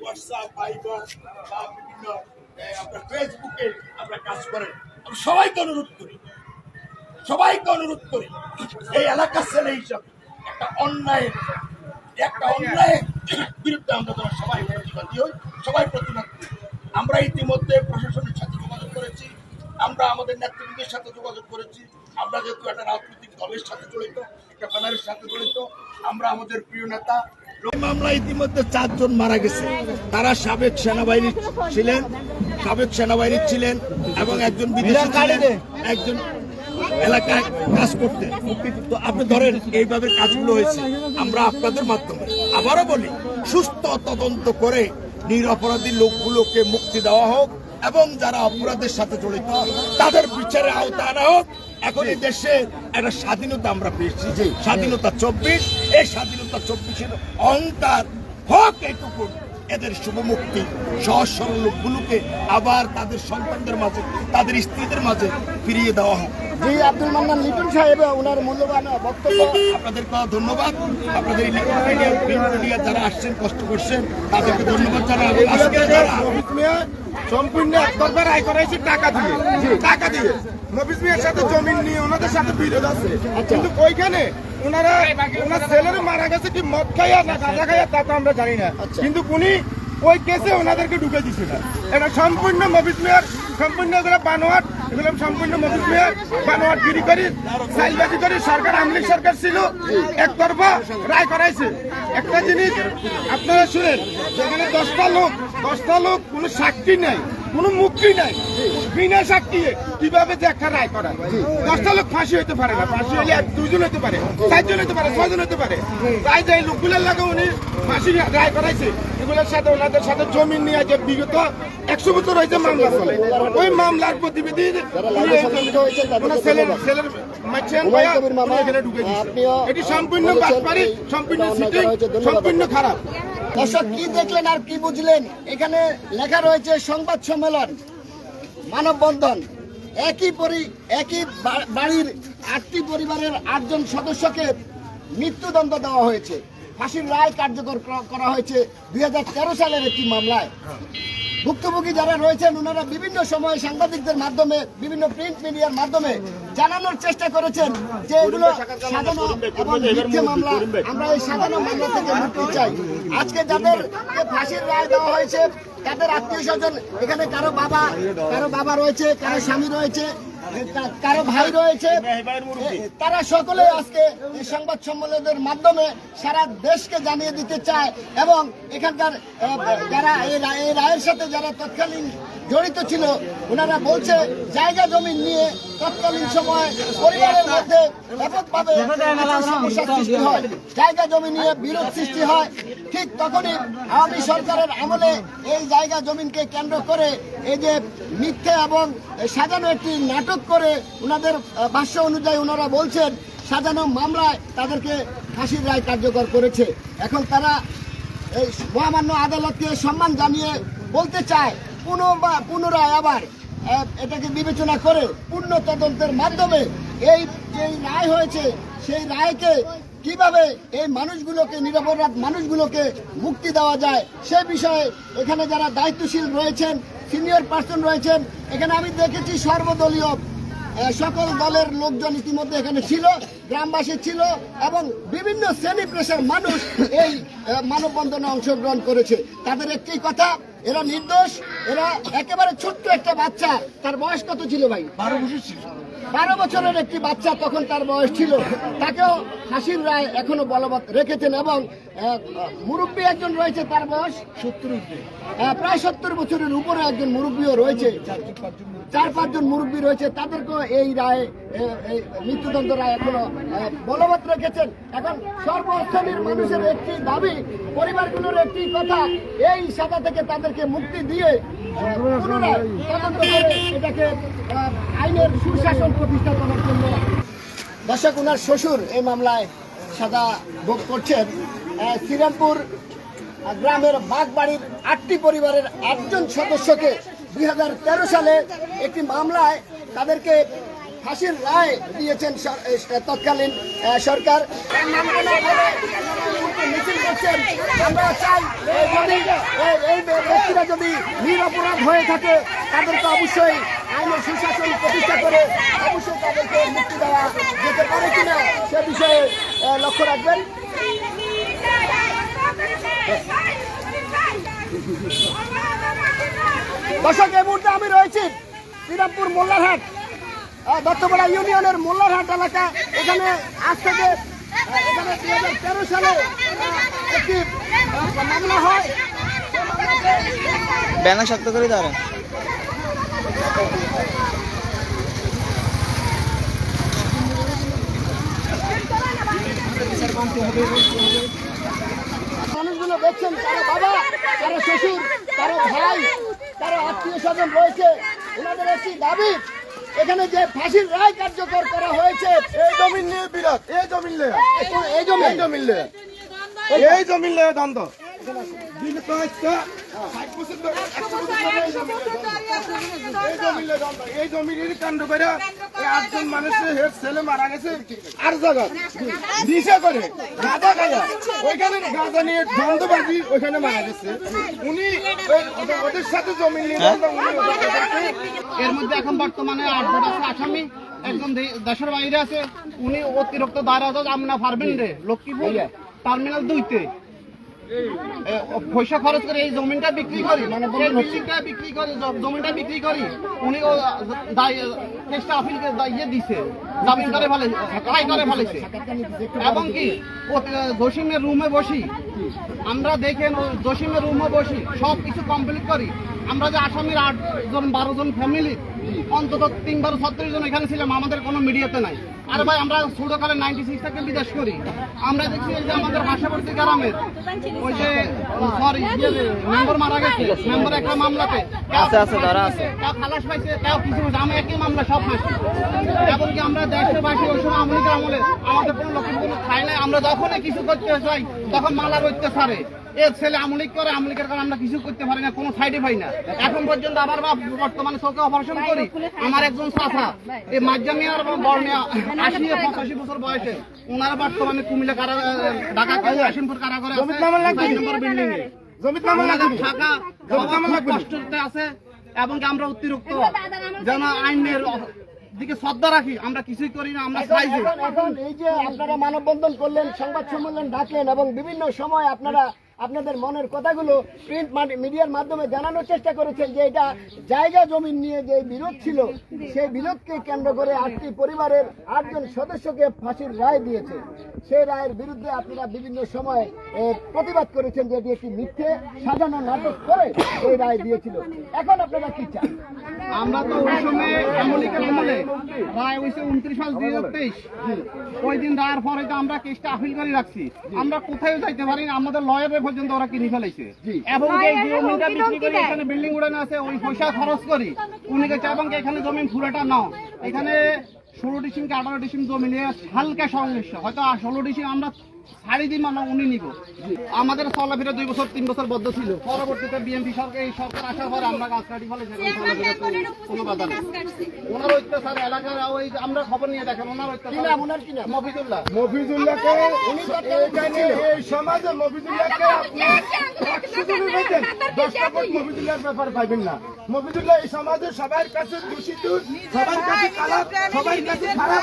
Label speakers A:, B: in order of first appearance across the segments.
A: WhatsApp ভাইবার বা বিভিন্ন আপনার ফেসবুকে আপনারা কাজ করেন সবাইকে অনুরোধ করি সবাইকে অনুরোধ করি এই এলাকার ছেলে হিসাবে একটা অন্যায় একটা অন্যায়ের বিরুদ্ধে আমরা যেন সবাই প্রতিবাদী হই সবাই প্রতিবাদ করি। আমরা ইতিমধ্যে প্রশাসনের সাথে আমরা আমাদের নেতৃবৃন্দের সাথে যোগাযোগ করেছি। আমরা যেহেতু একটা রাজনৈতিক দলের সাথে জড়িত একটা ব্যানারের সাথে জড়িত আমরা আমাদের প্রিয় নেতা মামলা ইতিমধ্যে চারজন মারা গেছে। তারা সাবেক সেনাবাহিনী ছিলেন সাবেক সেনাবাহিনী ছিলেন এবং একজন বিদেশি ছিলেন একজন এলাকায় কাজ করতে। তো আপনি ধরেন এইভাবে কাজগুলো হয়েছে। আমরা আপনাদের মাধ্যমে আবারও বলি সুস্থ তদন্ত করে নিরপরাধী লোকগুলোকে মুক্তি দেওয়া হোক এবং যারা অপরাধের সাথে জড়িত তাদের বিচারে আওতা আনা হোক। এখন এই দেশে একটা স্বাধীনতা আমরা পেয়েছি। স্বাধীনতা চব্বিশ এই স্বাধীনতা চব্বিশের অহংকার হোক এইটুকু এদের শুভ মুক্তি। সহজ সরল লোকগুলোকে আবার তাদের সন্তানদের মাঝে তাদের স্ত্রীদের মাঝে ফিরিয়ে দেওয়া হোক।
B: জি আব্দুল মান্নান লিটন সাহেব ওনার মূল্যবান বক্তব্য।
A: আপনাদেরকে ধন্যবাদ। আপনাদের মিডিয়া যারা আসছেন কষ্ট করছেন তাদেরকে ধন্যবাদ জানাব আজকে যারা
C: সম্পূর্ণ একতরফা রায় করাইছে টাকা দিয়ে। টাকা দিয়ে। নফিস মিয়ার সাথে জমিন নিয়ে ওনাদের সাথে বিরোধ আছে। কিন্তু ওইখানে ওনারা ওনার ছেলের মারা গেছে কি মদ খাইয়া না গাঁজা খাইয়া তা তো আমরা জানি না। কিন্তু উনি ওই কেসে ওনাদেরকে ঢুকে দিছে না। এটা সম্পূর্ণ মফিস মেয়র সম্পূর্ণ বানোয়ার বানোয়াট। এগুলো সম্পূর্ণ মফিস মেয়র বানোয়াট গিরি করি সাইলবাজি করি, সরকার আমলিক সরকার ছিল একতরফা রায় করাইছে। একটা জিনিস আপনারা শুনেন, যেখানে দশটা লোক দশটা লোক কোনো সাক্ষী নাই। কোনো মুক্তি নাই। বিনা সাক্ষী কীভাবে যে একটা রায় করা দশটা লোক ফাঁসি হইতে পারে না। ফাঁসি হলে এক দুজন হতে পারে চারজন হতে পারে ছয়জন হতে পারে। তাই যে লোকগুলোর লাগে উনি ফাঁসি রায় করাইছে এগুলোর সাথে ওনাদের সাথে জমি নিয়ে যে বিগত একশো বছর হয়েছে মামলা চলে। ওই মামলার প্রতিবিধি ছেলের এটি সম্পূর্ণ সম্পূর্ণ সিটিং সম্পূর্ণ খারাপ।
B: দর্শক, কি দেখলেন আর কি বুঝলেন? এখানে লেখা রয়েছে সংবাদ সম্মেলন, মানববন্ধন। একই পরি, একই বাড়ির আটটি পরিবারের আটজন সদস্যকে মৃত্যুদণ্ড দেওয়া হয়েছে। ফাঁসির রায় কার্যকর করা- হয়েছে দুই হাজার তেরো সালের একটি মামলায়। ভুক্তভোগী যারা রয়েছেন ওনারা বিভিন্ন সময়ে সাংবাদিকদের মাধ্যমে বিভিন্ন প্রিন্ট মিডিয়ার মাধ্যমে জানানোর চেষ্টা করেছেন যে এগুলো সাজানো এবং মিথ্যে মামলা আমরা এই সাজানো মামলা থেকে মুক্তি চাই। আজকে যাদের ফাঁসির রায় দেওয়া হয়েছে তাদের আত্মীয় স্বজন এখানে কারও বাবা কারও বাবা রয়েছে কারও স্বামী রয়েছে কারও ভাই রয়েছে তারা সকলে আজকে এই সংবাদ সম্মেলনের মাধ্যমে সারা দেশকে জানিয়ে দিতে চায় এবং এখানকার যারা এই রায়ের সাথে যারা তৎকালীন জড়িত ছিল ওনারা বলছে জায়গা জমি নিয়ে তৎকালীন সময় পরিবারের মধ্যে ব্যাপকভাবে কিছু সমস্যার সৃষ্টি হয়। জায়গা জমি নিয়ে বিরোধ সৃষ্টি হয়। ঠিক তখনই আওয়ামী সরকারের আমলে এই জায়গা জমিনকে কেন্দ্র করে এই যে মিথ্যে এবং সাজানো একটি নাটক করে ওনাদের ভাষ্য অনুযায়ী ওনারা বলছেন সাজানো মামলায় তাদেরকে ফাঁসির রায় কার্যকর করেছে। এখন তারা এই মহামান্য আদালতকে সম্মান জানিয়ে বলতে চায় পুনরায় আবার এটাকে বিবেচনা করে পূর্ণ তদন্তের মাধ্যমে এই যে রায় হয়েছে, সেই রায়কে কীভাবে এই মানুষগুলোকে, নিরপরাধ মানুষগুলোকে মুক্তি দেওয়া যায়, সে বিষয়ে এখানে যারা দায়িত্বশীল রয়েছেন, সিনিয়র পার্সন রয়েছেন, এখানে আমি দেখেছি সর্বদলীয় সকল দলের লোকজন ইতিমধ্যে এখানে ছিল, গ্রামবাসী ছিল, এবং বিভিন্ন শ্রেণি পেশার মানুষ এই মানববন্ধনে অংশগ্রহণ করেছে। তাদের একটি কথা এরা নির্দোষ এরা একেবারে ছোট্ট একটা বাচ্চা। তার বয়স কত ছিল ভাই? বারো বছর ছিল। বারো বছরের একটি বাচ্চা তখন তার বয়স ছিল। তাকেও হাসির রায় এখনও বলবৎ রেখেছেন এবং মুরব্বী একজন রয়েছে তার বয়স? সত্তর প্রায় সত্তর বছরের উপরে একজন মুরব্বীও রয়েছে। চার পাঁচজন মুরব্বী রয়েছে, তাদেরকেও এই রায় মৃত্যুদণ্ড রায় এখনও বলবৎ রেখেছেন। এখন সর্বশ্রেণীর মানুষের একটি দাবি, পরিবারগুলোর একটি কথা, এই সাজা থেকে তাদেরকে মুক্তি দিয়ে এটাকে আইনের সুশাসন প্রতিষ্ঠা করার জন্য। দর্শক ওনার শ্বশুর এই মামলায় সাজা ভোগ করছেন। শ্রীরামপুর গ্রামের বাগবাড়ির আটটি পরিবারের আটজন সদস্যকে দু হাজার তেরো সালে একটি মামলায় তাদেরকে ফাঁসির রায় দিয়েছেন তৎকালীন সরকার। মিছিল করছেন। আমরা চাই যদি এই- ব্যক্তিরা যদি নিরপরাধ হয়ে থাকে, তাদেরকে অবশ্যই আইনের সুশাসন প্রতিষ্ঠা করে অবশ্যই তাদেরকে মুক্তি দেওয়া যেতে পারে কিনা সে বিষয়ে লক্ষ্য রাখবেন। দর্শক এই মুহূর্তে আমি রয়েছি শ্রীরামপুর মোল্লারহাট দত্তপাড়া ইউনিয়নের মোল্লারহাট এলাকা। এখানে আজ থেকে এখানে দুই হাজার তেরো সালে একটি মামলা হয়।
D: ব্যানার শক্ত করে দাঁড়ান
B: মানুষগুলো দেখছেন কারও বাবা কারও শ্বশুর কারও ভাই কারও আত্মীয় স্বজন রয়েছে। ওনাদের একটি দাবি এখানে যে ফাঁসির রায় কার্যকর করা হয়েছে
C: এই জমিন নিয়ে বিরাট এই জমিন নিয়ে।
B: এই জমি
C: এই জমিন জমিন এই জমিন নিয়ে দ্বন্দ্ব। এই জমিন নিয়ে দ্বন্দ্ব। এই জমিনের কাণ্ড করে আটজন মানুষের হেড ছেলে মারা গেছে আর জায়গা দিশা করে গাঁদা খায়া ওইখানে গাঁদা নিয়ে দ্বন্দ্ববাজি ওইখানে মারা গেছে উনি ওদের- সাথে জমিন নিয়ে
E: এর মধ্যে এখন বর্তমানে আটজন আছে আসামি একজন দেশের বাইরে আছে উনি অতিরিক্ত দাঁড়া আমরা পারবেন রে লক্ষ্মীপুর টার্মিনাল দুইতে পয়সা খরচ করে এই জমিটা বিক্রি করি মানে বিল্ডিংটা বিক্রি করি জমিটা বিক্রি করি। উনি কেসটা আপিলকে ইয়ে দিছে, জামিন করে ফেলে রায় করে ফেলেছে। এবং কি জসিমের রুমে বসি। আমরা দেখেন জসিমের রুমে বসি সব কিছু কমপ্লিট করি। আমরা যে আসামির আট জন বারো জন ফ্যামিলি অন্তত তিন বারো ছত্রিশ জন এখানে ছিলাম আমাদের কোনো মিডিয়াতে নাই। আরে ভাই আমরা ছোটকালে নাইনটি সিক্স থেকে বিদেশ করি। আমরা দেখছি যে আমাদের পার্শ্ববর্তী গ্রামের ওই যে সরি মেম্বার মারা গেছে মেম্বার একটা মামলাতে।
D: আছে, আছে, ধরা আছে।
E: খালাস পাইছে কেউ কিছু। আমি একই মামলা সব পাইছি। এমনকি আমরা দেশবাসী ওই সময় আমলিকের আমলে আমাদের কোনো লোকের কোনো খাই নাই। আমরা যখনই কিছু করতে চাই তখন মালা করতে পারে ছেলে আমলিক করে আমলিকের কারণে আমরা কিছু করতে পারি না কোনো সাইডে পাই না। এখন পর্যন্ত আমার বাপ বর্তমানে চোখে অপারেশন করি। আমার একজন চাচা এই মাঝজামি বর্ণে আশি পঁচাশি বছর বয়সে ওনারা বর্তমানে কুমিল্লা কারা ঢাকা কাশিমপুর কারাগারে আছে? নম্বর বিল্ডিং এ? থাকা? কষ্টতে এবং আমরা অতিরিক্ত যেন আইনের দিকে শ্রদ্ধা রাখি আমরা কিছুই করি না আমরা চাই
B: এখন এই যে আপনারা মানববন্ধন করলেন সংবাদ সম্মেলন ডাকলেন এবং বিভিন্ন সময় আপনারা আপনাদের মনের কথাগুলো প্রিন্ট মিডিয়ার মাধ্যমে জানানোর চেষ্টা করেছেন যে এটা জায়গা জমি নিয়ে যে বিরোধ ছিল, সেই বিরোধকে কেন্দ্র করে আটটি পরিবারের আটজন সদস্যকে ফাঁসির রায় দিয়েছে। সেই রায়ের বিরুদ্ধে আপনারা বিভিন্ন সময় প্রতিবাদ করেছেন যে এটি একটি মিথ্যে সাজানো নাটক করে এই রায় দিয়েছিল। এখন আপনারা কি চান?
E: আমরা তো ওই সময় রায় হয়েছে উনত্রিশ পাঁচ দুই হাজার তেইশ। ওই দিন রায়ের পরে তো আমরা কেসটা আপিল করে রাখছি আমরা কোথায় যাইতে পারি না আমাদের লয়ারে পর্যন্ত ওরা কিনে ফেলেছে এবং যে জমিটা বিক্রি করে এখানে বিল্ডিং উড়ানো আছে ওই পয়সা খরচ করি। উনি গেছে এবং এখানে জমি পুরোটা নাও। এখানে ষোলো ডিসিম কি আঠারো ডিসিম জমি নিয়ে হালকা সমস্যা হয়তো ষোলো ডিসিম আমরা ছাড়ি দিই মানে উনি নিব। আমাদের চলাফেরা দুই বছর তিন বছর বদ্ধ ছিল। পরবর্তীতে বিএনপি সরকার এই সরকার আসার পরে আমরা গাছ কাটি ফেলে কোনো বাধা নেই। ওনার অত্যাচার এলাকার ওই আমরা খবর নিয়ে দেখেন ওনার অত্যাচার।
B: ওনার কি
E: মফিজুল্লাহ।
C: মফিজুল্লাহকে এই সমাজে মফিজুল্লাহকে দশটা ভোট মফিজুল্লাহর ব্যাপার পাইবেন না। মফিজুল্লাহ এই সমাজে সবার কাছে দূষিত সবার কাছে খারাপ সবার কাছে খারাপ।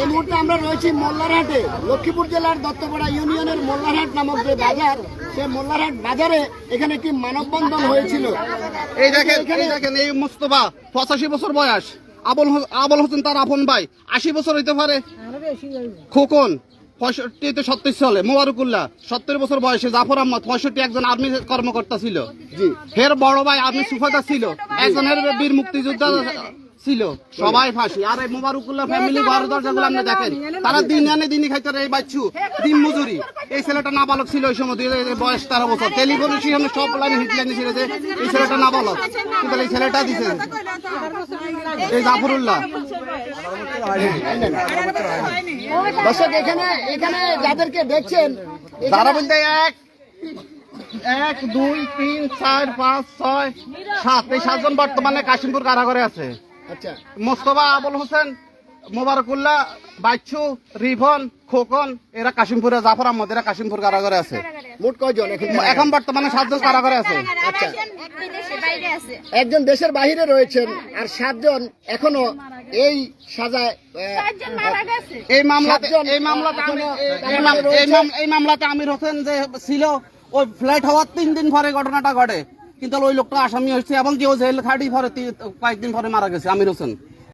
E: এই
B: মুহূর্তে আমরা রয়েছি মোল্লারহাটে। লক্ষ্মীপুর জেলার দত্তপাড়া ইউনিয়নের মোল্লারহাট নামক যে বাজার সেই মোল্লারহাট বাজারে এখানে একটি মানববন্ধন হয়েছিল।
E: এই দেখেন এই দেখেন এই মুস্তফা পঁচাশি বছর বয়স। আবুল আবুল হোসেন তার আপন ভাই আশি বছর হইতে পারে। খোকন পঁয়ষট্টিতে সত্তর সালে মোবারকুল্লাহ সত্তর বছর বয়সে জাফর আহমদ পঁয়ষট্টি একজন আর্মি কর্মকর্তা ছিল।
B: জি।
E: হের বড় ভাই আর্মি সুফাদার ছিল। একজনের বীর মুক্তিযোদ্ধা ছিল। সবাই ফাঁসি। আর এই মোবারকুল্লাহ ফ্যামিলি ঘর দরজাগুলো আপনি দেখেন। তারা দিন আনে দিনই খাইতে এই বাচ্চু দিন মজুরি। এই ছেলেটা নাবালক ছিল ওই সময় বয়স তেরো বছর। টেলিফোনে সেখানে সব লাইনে হিট লাইনে ছিল যে এই ছেলেটা নাবালক। কিন্তু এই ছেলেটা দিছে। এই জাফরুল্লাহ।
B: দর্শক এখানে এখানে যাদেরকে দেখছেন
E: তারা বলতে এক এক দুই তিন চার পাঁচ ছয় সাত। এই সাতজন বর্তমানে কাশিমপুর কারাগারে আছে।
B: আচ্ছা
E: মোস্তফা আবুল হোসেন মোবারকুল্লাহ বাচ্চু রিভন খোকন এরা কাশিমপুরে জাফর আহমদ এরা কাশিমপুর কারাগারে আছে।
B: মোট কয়জন এখন?
E: বর্তমানে সাতজন কারাগারে আছে।
B: আচ্ছা।
F: একটি দেশে বাইরে আছে।
B: একজন দেশের বাহিরে রয়েছেন আর সাতজন এখনও এই সাজায়
E: এই মামলাতে এই মামলাতে এই- মামলাতে আমির হোসেন যে ছিল ওই ফ্লাইট হওয়ার তিন দিন পরে ঘটনাটা ঘটে। কিন্তু ওই লোকটা আসামি হয়েছে এবং কেউ জেল খাটি পরে কয়েকদিন পরে মারা গেছে, আমির হোসেন।